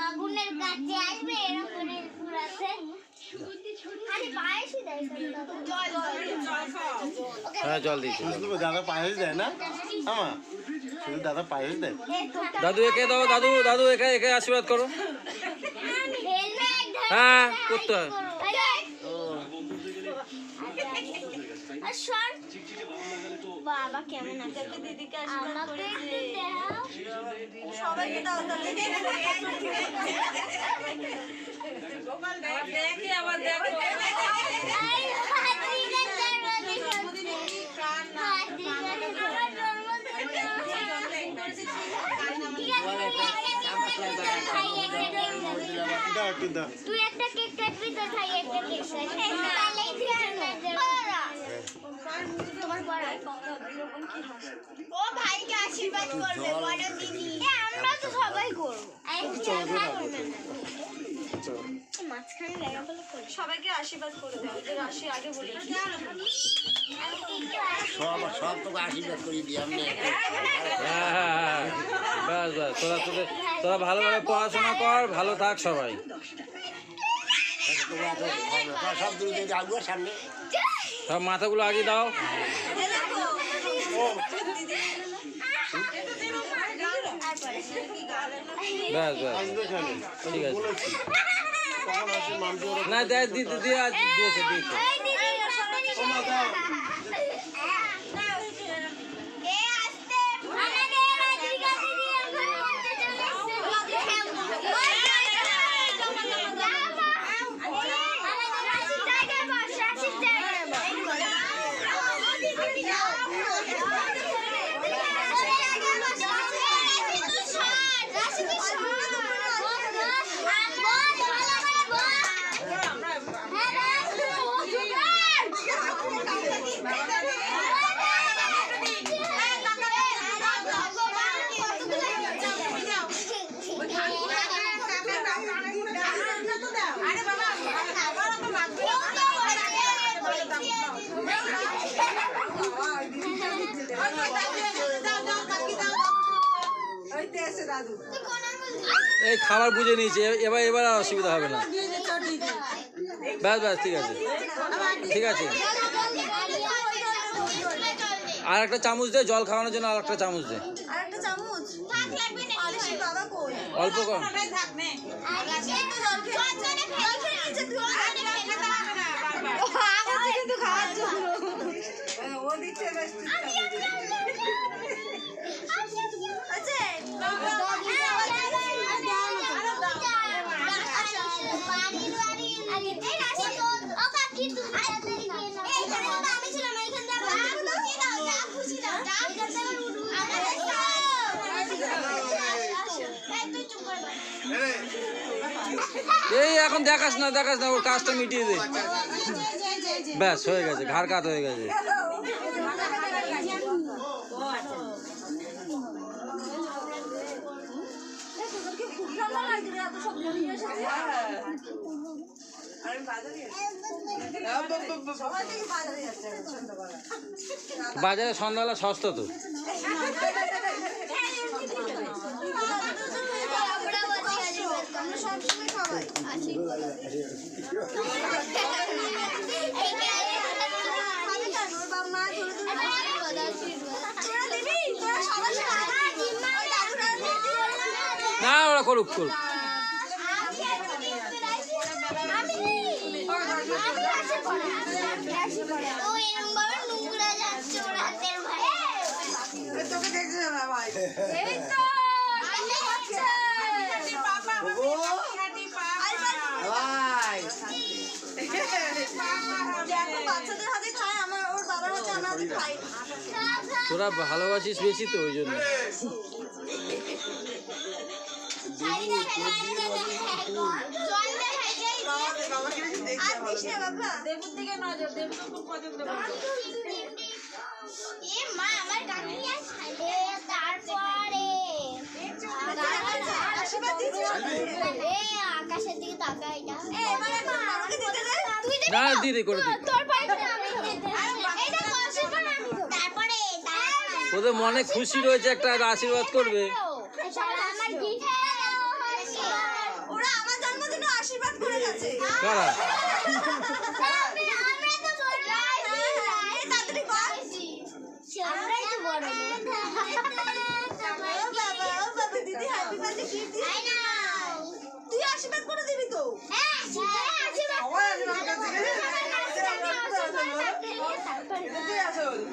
আগুনের কাছে আসবে এরকম পুরাতে খালি পায়েসই দেয় হ্যাঁ জল দিয়েছি। দাদা পায়েস দেয় না? আমা শুধু দাদা পায়েস দেয়? দাদু একে দাও দাদু দাদু একে একে আশীর্বাদ করো। হ্যাঁ করতে হয়। বাবা কেমন আছে দিদিকে আমাকে একটু সবাইকে দাও তাহলে দেখি আবার দেখো তুই একটা কেক কাটবি তো ভাই একটা কেক কাটবি ও ভাইকে আশীর্বাদ করবে বড় দিদি। আমরা তো সবাই করব। মাঝখানে জায়গা করি সবাইকে আশীর্বাদ করে দাও যে রাশি আগে বলে সব সব তোকে আশীর্বাদ করে দিই আমি হ্যাঁ হ্যাঁ। হ্যাঁ তোরা তোদের তোরা ভালোভাবে পড়াশোনা কর ভালো থাক সবাই। সব দূরে দূরে সামনে। সব মাথাগুলো আগে দাও। ব্যাস ব্যাস। ঠিক আছে। না দিয়েছে দিয়েছে এই দিদি ও মা দাও এ আসতে আমাদের রাধিকা দিদি এখন মধ্যে চলে এসেছে আমাদের রাশিদ জায়গায় বস রাশিদ জায়গায় এই খাবার বুঝে নিয়েছি। এবার এবার আর অসুবিধা হবে না। ব্যাস ব্যাস ঠিক আছে। ঠিক আছে। আর একটা চামচ দে জল খাওয়ানোর জন্য আর একটা চামচ? দে অল্প কম। কিন্তু খাওয়ার জন্য এই এখন দেখাস না দেখাস না, ওর কাজটা মিটিয়ে দে ব্যাস, হয়ে গেছে, ঘাড় কাত হয়ে গেছে। বাজারে সন্ধ্যাবেলা সস্তা তো আমরা সবসময় খাওয়াই খাবে কেন? ওর বাবা মা ধরে ধরে তোরা দিবি? তোরা সবাই না ওরা করুক করুক। তোকে দেখছে না ভাই। এখন বাচ্চাদের হাতে খায় আমার ওর বাবার হাতে আমার হাতে খাই তোরা ভালোবাসিস বেশি তো ওই জন্য আকাশের দিকে তাকাই না। তুই না দিদি করে দিই ওদের মনে খুশি রয়েছে একটা আশীর্বাদ করবে। আমার গিফট ওরা আমার জন্মদিনে আশীর্বাদ করে? গেছে কারা আমরা তো বড় এই তাড়াতাড়ি কর আমরাই তো বড় ও বাবা ও বাবা দিদি হ্যাপি বার্থডে গিফট দিস তুই আশীর্বাদ করে দিবি তো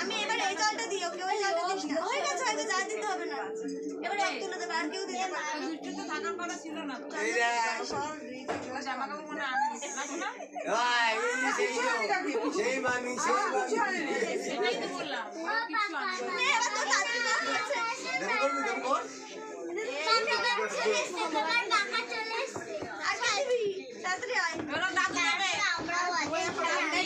আমি এবার এই জলটা দিই ওকে ওই জলটা দিস না। হয়ে গেছে হয়ে গেছে দিতে হবে না। এবার এক তুলে দেবে আর কেউ দিতে পারবে না। তো। থাকার কথা ছিল না জামা কাপড় মনে হয় আমি দিতে তো বললাম নে, এবার তো তাড়াতাড়ি কর হয়েছে। আজকে দিবি তাড়াতাড়ি আয়।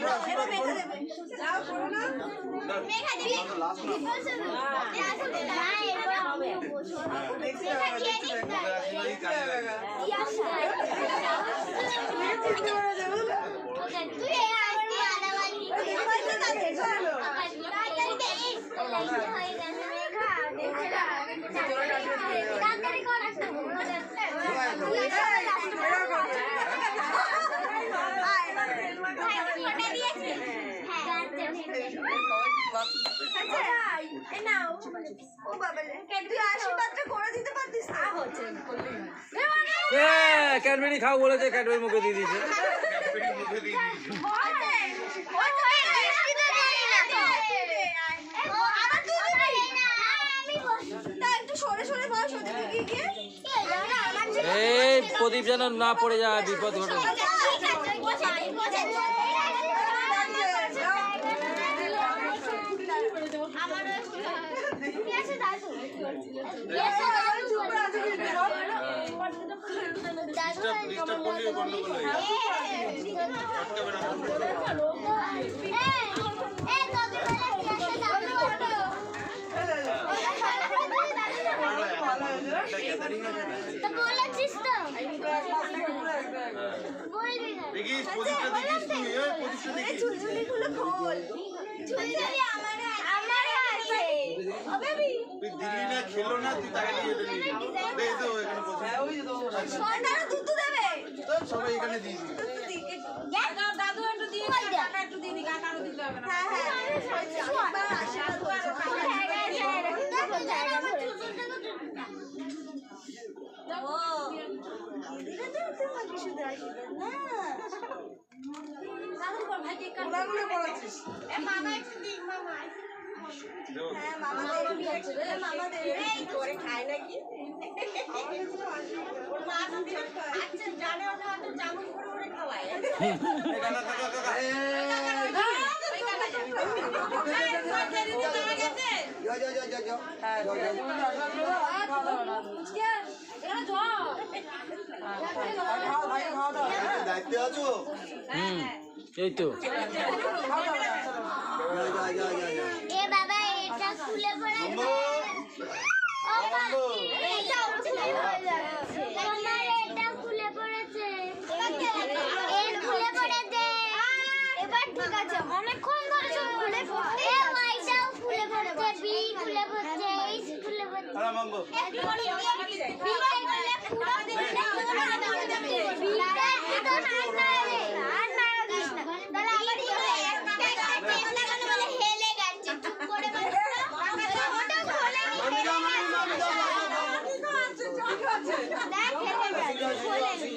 দাদু দেবে তোরা সবাই একবারে দেই না রে প্রাইস রেডি এবার ওই এবার এসে নামবে পাশ কর পাশ কর এই নাও দিদি দেয় ভাবতে না কি আরে ও মাথা এবার বেঁধে দেবে যাও করো না তুই আমার মালামালি তাড়াতাড়ি কর এই নাও ও বাবা রে তুই আশীর্বাদটা করে দিতে পারতিস না হচ্ছে ক্যাডবেরি খাও বলেছে ক্যাডবেরি মুখে দিয়ে দিয়েছে। এই প্রদীপ যেন না পড়ে যায় বিপদ ঘটে ডিস্টার্ব করলে গন্ডগোল হয়ে যাবে একটা গ্যাদারিং আছে না বলেছিস তো বলবি না দেখিস প্রদীপটা দেখিস তুই প্রদীপটা দেখিস। ঝুলঝুলিগুলো খোল। ঝুলঝুলি আমার তুই দিল্লি না খেলো না তুই তাকে দিয়ে এটা নিয়ে দেখ তো এখানে বসে সন্ধ্যারা দুধ দেবে তো সবাই এখানে দিয়ে দিবি দাদু একটু দিয়ে কাকা একটু দিয়ে কাকারও দিতে হবে না হ্যাঁ হ্যাঁ মামা একটু দিন মামা হ্যাঁ আচ্ছা এই তো এ বাবা এটা খুলে পড়ে এটা খুলে পড়েছে। এর খুলে পড়েছে। এবার ঠিক আছে অনেকক্ষণ ধরে সব খুলে পড়ছে এ ওয়াইটাও খুলে পড়েছে। বি খুলে পড়ছে এইচ খুলে পড়ছে।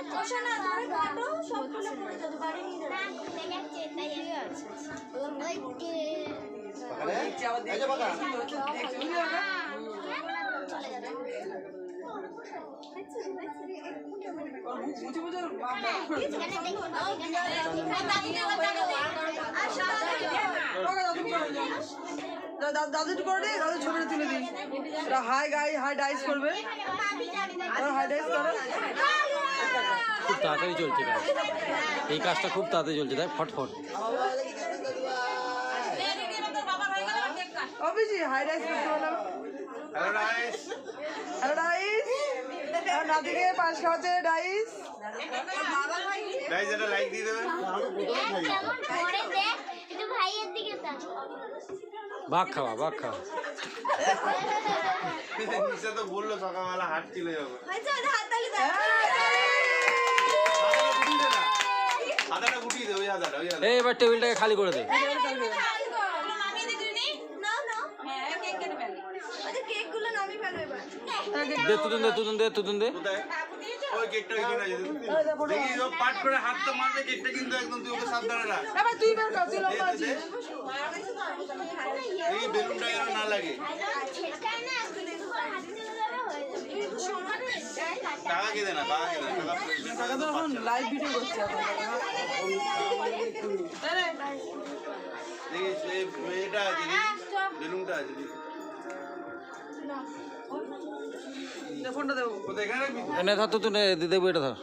ইয়ে করে দাও, এই পাশটা একটু। বসে না ধরে কাটো সব পড়ে যাবে বাড়ি নিয়ে যাবে না, খুলে গেছে, তাই আছে। ওই যে, পাকা রে এই যে পাকা চলে যাবে। এখানে দেখো, দাদু একটু করে দিই দাদু ছবিটা তুলে দিই হাই গাই হাই ডাইস করবে। হাই ডাইস করো। খুব তাড়াতাড়ি চলছে কাজ। এই কাজটা খুব তাড়াতাড়ি চলছে। দেখ ফটফট। অভিজি হাই ডাইস করতে বললাম হ্যালো গাইস হ্যালো ডাইস। আর নাতিকে পাঁচ খাওয়াতে ডাইস। গাইস এটা লাইক দিয়ে। ভাগ খাওয়া ভাগ খাওয়া। নিশা তো বলল সকালবেলা হাট ছিল যাবে। হয়েছে ওদের হাততালি দাও। হাতাটা গুটিয়ে দে ওই হাতাটা ওই হাতাটা। এবার টেবিলটাকে খালি করে দে। না? না ওদের কেকগুলো নামিয়ে ফেলো এবার। দে তুতুন দে তুতুন দে তুতুন দে। কোথায়? ওই কেকটা দেখি ও পাট করে হাত তো মারবে কেকটা কিন্তু একদম তুই ওকে সাবধানে রাখ। এবার তুই বের কর তুই লম্বা আছিস। দে। বেলুনটা যেন না লাগে। টাকা কে দে না টাকা কে দে টাকা টাকা তো এখন লাইভ ভিডিও করছে দেখি এটা আছে বেলুনটা আছে দেখি। তো? এনে ধর তুতুন এ, দেবো এটা ধর।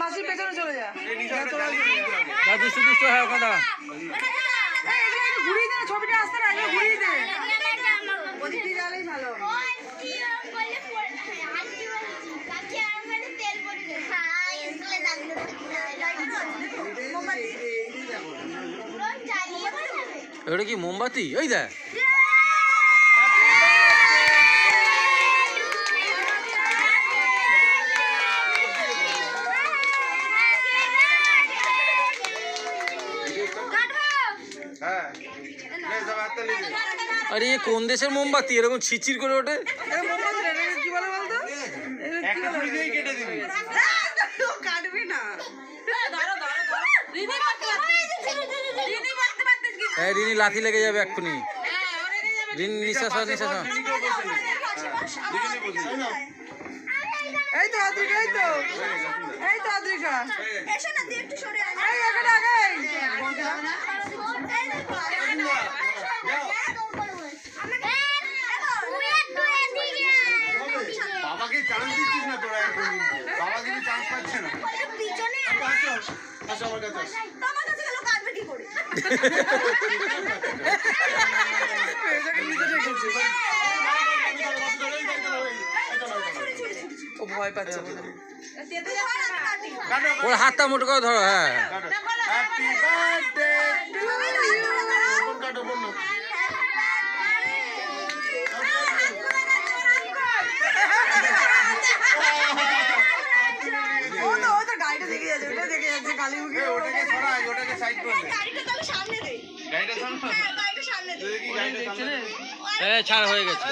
মাসির পেছনে চলে যা। দুষ্টু দুষ্টু হ্যাঁ ওখানে দাঁড়া। এই, এগুলো একটু ঘুরিয়ে দে ছবিটা আসতে না ঘুরিয়ে দে। ওদিক দিয়ে গেলেই ভালো এটা কি মোমবাতি? ওই দেখ হ্যাঁ নে সব হাততালি দে আরে এ কোন দেশের মোমবাতি? এরকম ছিচির করে ওঠে? কি বলে বলতো? কাটবি না। হ্যাঁ রিনি লাথি লেগে যাবে এক্ষুনি। রিনি নিঃশ্বাস হয়, নিঃশ্বাস হয়। দুজনেই বসে নে। দুজনেই বসে নে। এই তো আদ্রিকা এই তো। এই তো আদ্রিকা। এসো না দিয়ে একটু সরে আসো এই এখানে আগে বাবাকে চান্স দিচ্ছিস না তোরা এখন বাবা কিন্তু চান্স পাচ্ছে না পিছনে আসো আসো আমার কাছে আসো। তোমার কাছে গেল কাটবে কি করে এটাকে নিচে রেখেছে ও ভয় পাচ্ছে হয়। ওর হাতটা মোটো করে ধরো হ্যাঁ। হ্যাঁ। ছাড় হয়ে গেছে।